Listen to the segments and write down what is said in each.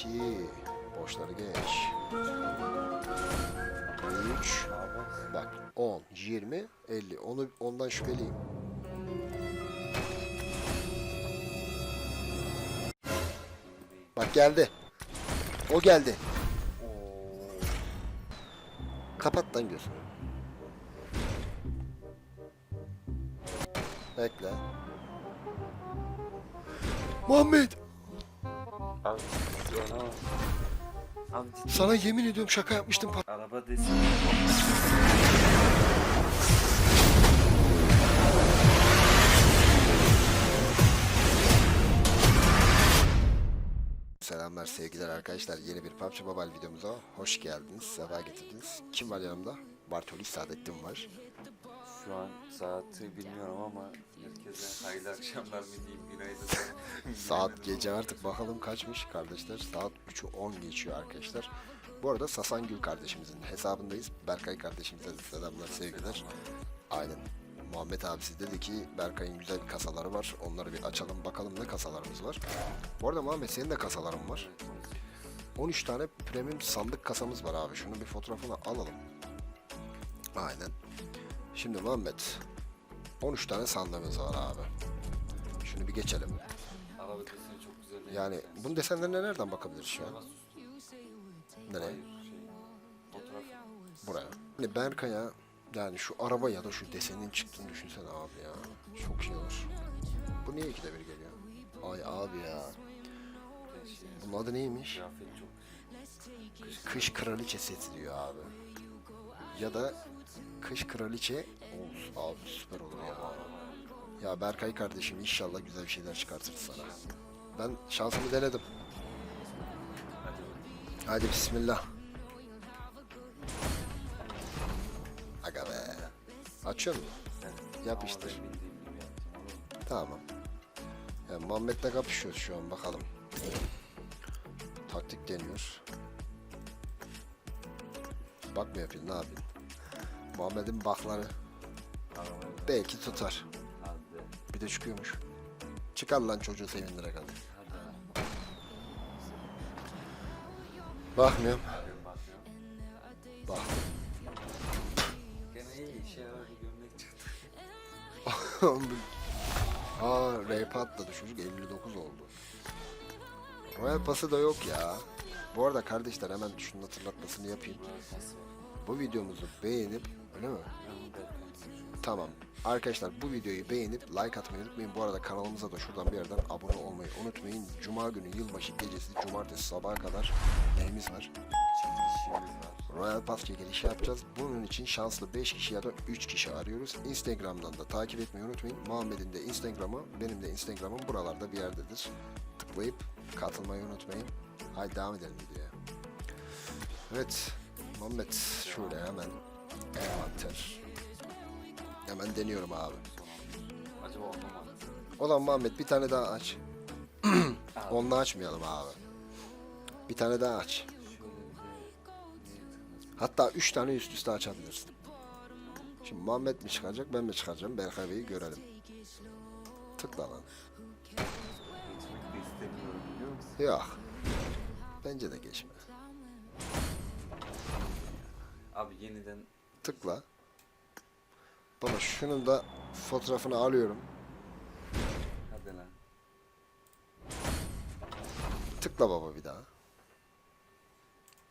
2 Boşları geç. 3 Bak 10, 20, 50. Onu ondan şüpheliyim. Bak geldi. O geldi. Kapat lan gözünü. Bekle. Muhammed! Abi Abi Sana yemin ediyorum şaka yapmıştım. araba desin. Selamlar sevgiler arkadaşlar. Yeni bir PUBG Mobile videomuza hoş geldiniz. Sefa getirdiniz. Kim var yanımda? Bartoli Saadettin var. Şu an saati bilmiyorum ama herkese hayırlı akşamlar mı diyeyim günaydın. Saat gece artık bakalım kaçmış kardeşler. Saat 3'ü 10 geçiyor arkadaşlar. Bu arada Sasangül kardeşimizin hesabındayız. Berkay kardeşimize de selamlar sevgiler. Aynen. Muhammed abisi dedi ki Berkay'ın güzel kasaları var. Onları bir açalım bakalım ne kasalarımız var. Bu arada Muhammed senin de kasaların var. 13 tane premium sandık kasamız var abi. Şunu bir fotoğrafını alalım. Aynen. Şimdi Muhammed 13 tane sandığımız var abi. Şunu bir geçelim. Araba deseni çok güzel değil. Yani bunun desenlerine nereden bakabiliriz şu an? Nereye? Hayır, şey, fotoğraf. Buraya. Hani Berkay'a yani şu araba ya da şu desenin çıktığını düşünsene abi ya. Çok iyi olur. Bu niye ikide bir geliyor? Ay abi ya. Şey, Bunun adı neymiş? kıyafet çok Kış kraliçe seti diyor abi. Ya da kış kraliçe Of abi süper olur ya. Ya Berkay kardeşim inşallah güzel bir şeyler çıkartır sana. Ben şansımı denedim. Hadi bismillah. Aga be. Açıyor mu? Yapıştır. Tamam. Ya Muhammed'le kapışıyoruz şu an bakalım. Taktik deniyor. Bak mı yapayım ne yapayım? Muhammed'in bakları belki tutar. Bir de çıkıyormuş. Çıkar lan çocuğu sevindirek hadi. Hadi. Bakmıyorum. Bak. Gene iyi işe. Aa rap atladı çocuk 59 oldu. Royal pası da yok ya. Bu arada kardeşler hemen şunun hatırlatmasını yapayım. Bu videomuzu beğenip öyle mi? Tamam. Arkadaşlar bu videoyu beğenip like atmayı unutmayın. Bu arada kanalımıza da şuradan bir yerden abone olmayı unutmayın. Cuma günü yılbaşı gecesi cumartesi sabaha kadar neyimiz var. Royal Pass çekilişi yapacağız. Bunun için şanslı 5 kişi ya da 3 kişi arıyoruz. Instagram'dan da takip etmeyi unutmayın. Muhammed'in de Instagram'ı, benim de Instagram'ım buralarda bir yerdedir. Tıklayıp katılmayı unutmayın. Haydi devam edelim videoya. Evet, Muhammed şöyle hemen envanter. Hemen deniyorum abi. Acaba olmamalı. Olan Muhammed bir tane daha aç. Onunla açmayalım abi. Bir tane daha aç. Hatta 3 tane üst üste açabilirsin. Şimdi Muhammed mi çıkacak ben mi çıkacağım Berkay Bey'i görelim. Tıkla lan. Geçmek de istemiyorum biliyor musun? Yok. Bence de geçme. Abi yeniden Tıkla. Baba şunun da fotoğrafını alıyorum. hadi lan. Tıkla baba bir daha.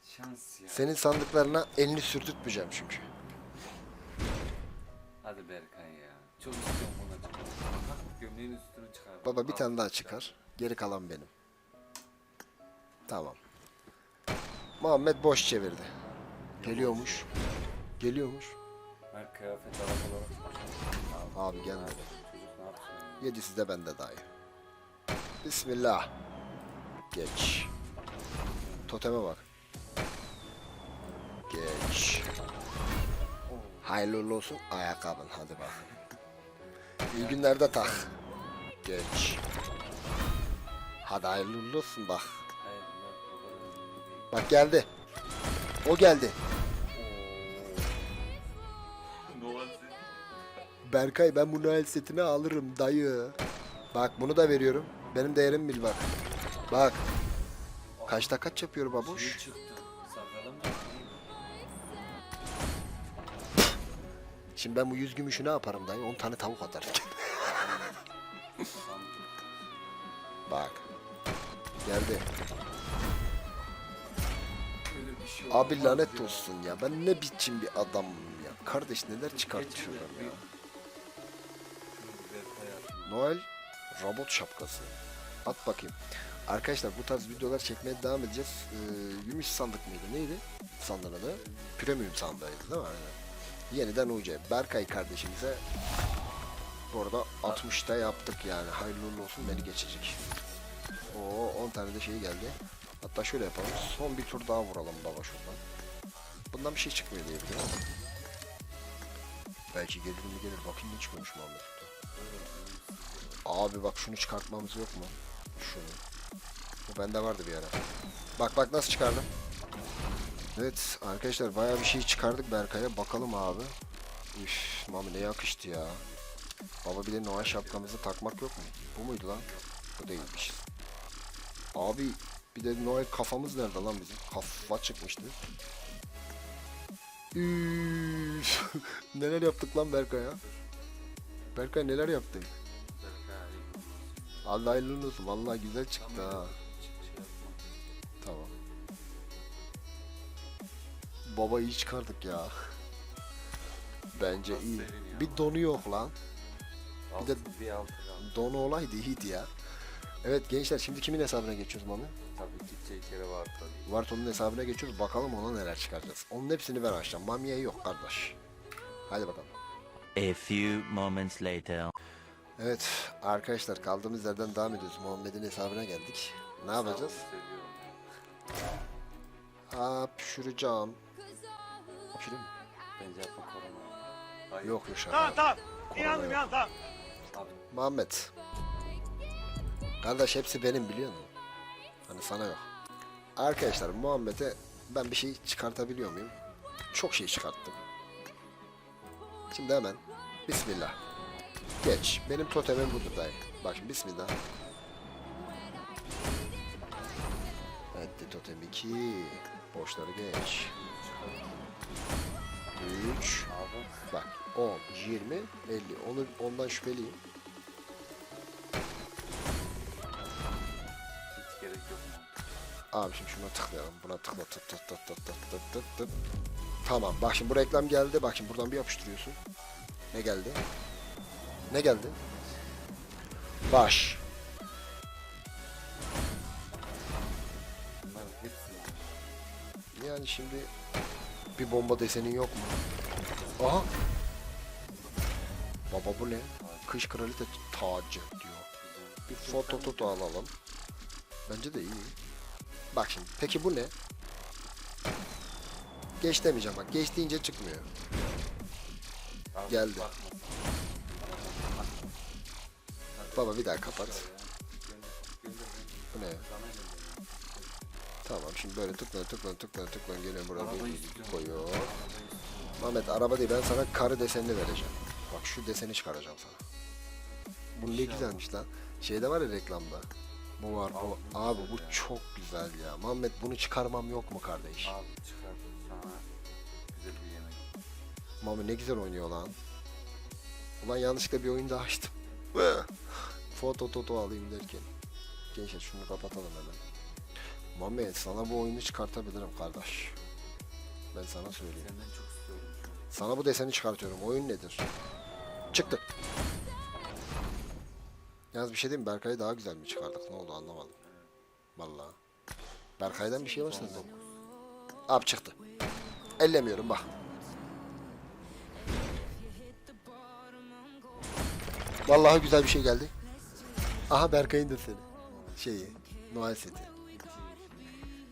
Şans ya. Senin sandıklarına elini sürtütmeyeceğim çünkü. Hadi Berkay ya. Çok istiyorum ona çıkar. Gömleğin üstünü çıkar. Baba bir tane daha çıkar. Geri kalan benim. Tamam. Muhammed boş çevirdi. Geliyormuş. Geliyormuş. Ben kıyafet arabalara Abi gelmedi. Çocuk ne yapsın? Yedisi de bende dayı. Bismillah. Geç. Toteme bak. Geç. Hayırlı uğurlu olsun ayakkabın hadi bak. İyi günlerde tak. Geç. Hadi hayırlı uğurlu olsun bak. Hayır. Bak geldi. O geldi. Berkay ben bu Noel setini alırım dayı. Bak bunu da veriyorum. Benim değerim bil bak. Bak. Kaçta kaç yapıyor babuş? Şimdi ben bu yüz gümüşü ne yaparım dayı? 10 tane tavuk atarım. Bak. Geldi. Şey Abi lanet olsun ya. Ben ne biçim bir adamım ya. Kardeş neler çıkartıyorlar ya. Noel robot şapkası. At bakayım. Arkadaşlar bu tarz videolar çekmeye devam edeceğiz. Ee, gümüş sandık mıydı? Neydi? Sandığın adı. Premium sandığıydı değil mi? Aynen. Yeniden UC. Berkay kardeşimize bu arada 60'ta yaptık yani. Hayırlı olsun beni geçecek. Oo 10 tane de şey geldi. Hatta şöyle yapalım. Son bir tur daha vuralım baba şuradan. Bundan bir şey çıkmıyor diye biliyorum. Belki gelir mi gelir. Bakayım ne çıkıyormuş Muhammed. Abi bak şunu çıkartmamız yok mu? Şunu. Bu bende vardı bir ara. Bak bak nasıl çıkardım. Evet arkadaşlar bayağı bir şey çıkardık Berkay'a. Bakalım abi. Üf mami ne yakıştı ya. Baba bir de Noel şapkamızı takmak yok mu? Bu muydu lan? Bu değilmiş. Abi bir de Noel kafamız nerede lan bizim? Kafa çıkmıştı. Üf, neler yaptık lan Berkay'a? Berkay neler yaptık? Allah hayırlı olsun. Vallahi güzel çıktı ha. Tamam. Baba iyi çıkardık ya. Bence iyi. Bir donu yok lan. De- bir kaldı. Donu olaydı iyiydi ya. Evet gençler şimdi kimin hesabına geçiyoruz Mami? Tabii ki Ceykere var tabii. Varton'un hesabına geçiyoruz. Bakalım ona neler çıkaracağız. Onun hepsini ben açacağım. Mami'ye yok kardeş. Hadi bakalım. A few moments later. Evet arkadaşlar kaldığımız yerden devam ediyoruz. Muhammed'in hesabına geldik. Ne yapacağız? Seviyorum. Hapşuracağım. Hapşurayım mı? Bence yapma korona. Hayır. Yok yok şaka. Tamam tamam. Korona İnandım yok. inandım tamam. Abi Muhammed. Kardeş hepsi benim biliyor musun? Hani sana yok. Arkadaşlar Muhammed'e ben bir şey çıkartabiliyor muyum? Çok şey çıkarttım. Şimdi hemen Bismillah. Geç. Benim totemim budur dayı. Bak şimdi Bismillah. De totem 2. Boşları geç. 3. abi. Bak 10, 20, 50. Onu ondan şüpheliyim. Abi şimdi şuna tıklayalım. Buna tıkla tık tık tık tık tık tık tık tık. Tamam bak şimdi bu reklam geldi. Bak şimdi buradan bir yapıştırıyorsun. Ne geldi? Ne geldi? Baş. Yani şimdi bir bomba desenin yok mu? Aha. Baba bu ne? Kış kralite tacı diyor. Bir foto foto alalım. Bence de iyi. Bak şimdi peki bu ne? Geç demeyeceğim bak. Geç deyince çıkmıyor. Geldi. Baba bir daha kapat. Bu ne? Tamam şimdi böyle tıkla tıkla tıkla tıkla geliyor buraya bir koyuyor. Mehmet araba değil ben sana karı desenini vereceğim. Bak şu deseni çıkaracağım sana. Bu ne güzelmiş lan. Şeyde var ya reklamda. Bu var bu. Abi, bu çok güzel ya. Muhammed bunu çıkarmam yok mu kardeş? Abi çıkar sana güzel bir yemek. Muhammed ne güzel oynuyor lan. Ulan yanlışlıkla bir oyun daha açtım. Foto toto alayım derken. Gençler şunu kapatalım hemen. Muhammed sana bu oyunu çıkartabilirim kardeş. Ben sana söyleyeyim. Senden çok istiyorum şu an. Sana bu deseni çıkartıyorum. Oyun nedir? Çıktı. Yalnız bir şey diyeyim mi? Berkay'ı daha güzel mi çıkardık? Ne oldu anlamadım. Vallahi. Berkay'dan bir şey var sende. Abi çıktı. Ellemiyorum bak. Vallahi güzel bir şey geldi. Aha Berkay'ın deseni. Şeyi. Noel seti.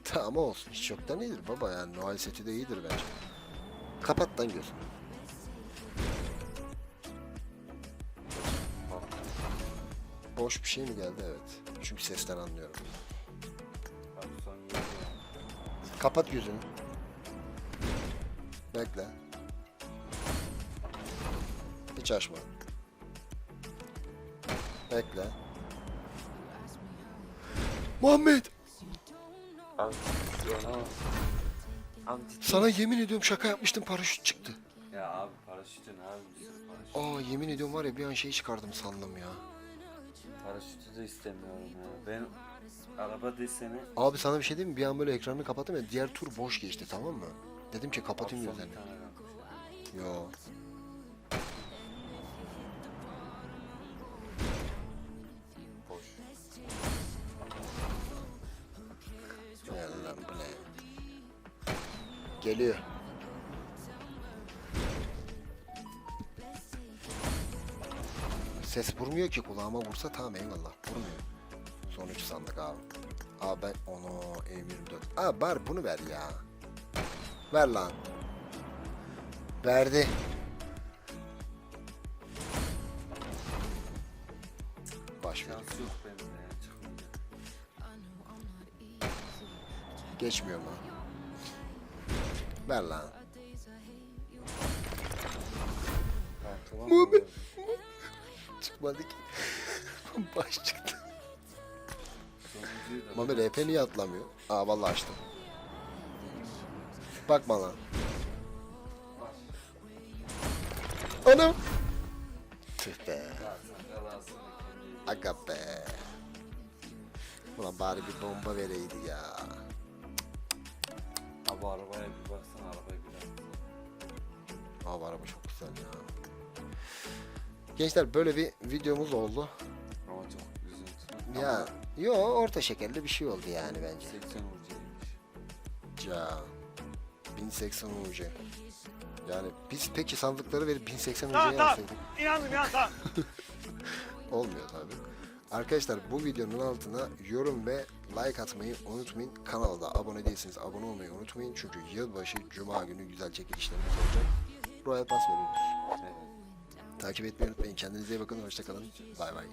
Tamam olsun. Hiç yoktan iyidir baba yani. Noel seti de iyidir bence. Kapat lan gözünü. Boş bir şey mi geldi? Evet. Çünkü sesten anlıyorum. Kapat gözünü. Bekle. Hiç açma. Bekle. Muhammed! Abi. Abi ciddi Sana yemin ediyorum şaka yapmıştım paraşüt çıktı. Ya abi paraşütün abi bir sürü paraşüt. Aa yemin ediyorum var ya bir an şey çıkardım sandım ya. Paraşütü de istemiyorum ya. Ben araba deseni Abi sana bir şey diyeyim mi? Bir an böyle ekranını kapattım ya diğer tur boş geçti tamam mı? Dedim ki kapatayım gözlerini. Yo. Geliyor. Ses vurmuyor ki kulağıma vursa tamam eyvallah vurmuyor. Sonuç sandık abi. Abi ben onu M24. Abi bari bunu ver ya. Ver lan. Verdi. Baş ver. Geçmiyor mu? Ver lan. Muhammed. mu? Çıkmadı ki. Baş çıktı. Mami RP niye atlamıyor? Aa vallahi açtım. Bakma lan. Anam. Tüh be. Aga be. Ulan bari bir bomba vereydi ya. Abi arabaya bir baksana arabaya bir bak. Abi araba çok güzel ya. Gençler böyle bir videomuz oldu. Ama çok üzüntülü. Ya Ama yo orta şekerli bir şey oldu yani bence. 80 ucuymuş. Ya 1080 UC. Yani biz peki sandıkları verip 1080 UC'ye alsaydık. İnandım ya tamam. Olmuyor tabi. Arkadaşlar bu videonun altına yorum ve like atmayı unutmayın. Kanala da abone değilseniz abone olmayı unutmayın. Çünkü yılbaşı cuma günü güzel çekilişlerimiz olacak. Royal Pass veriyoruz. Evet. Takip etmeyi unutmayın. Kendinize iyi bakın. Hoşçakalın. Bay bay.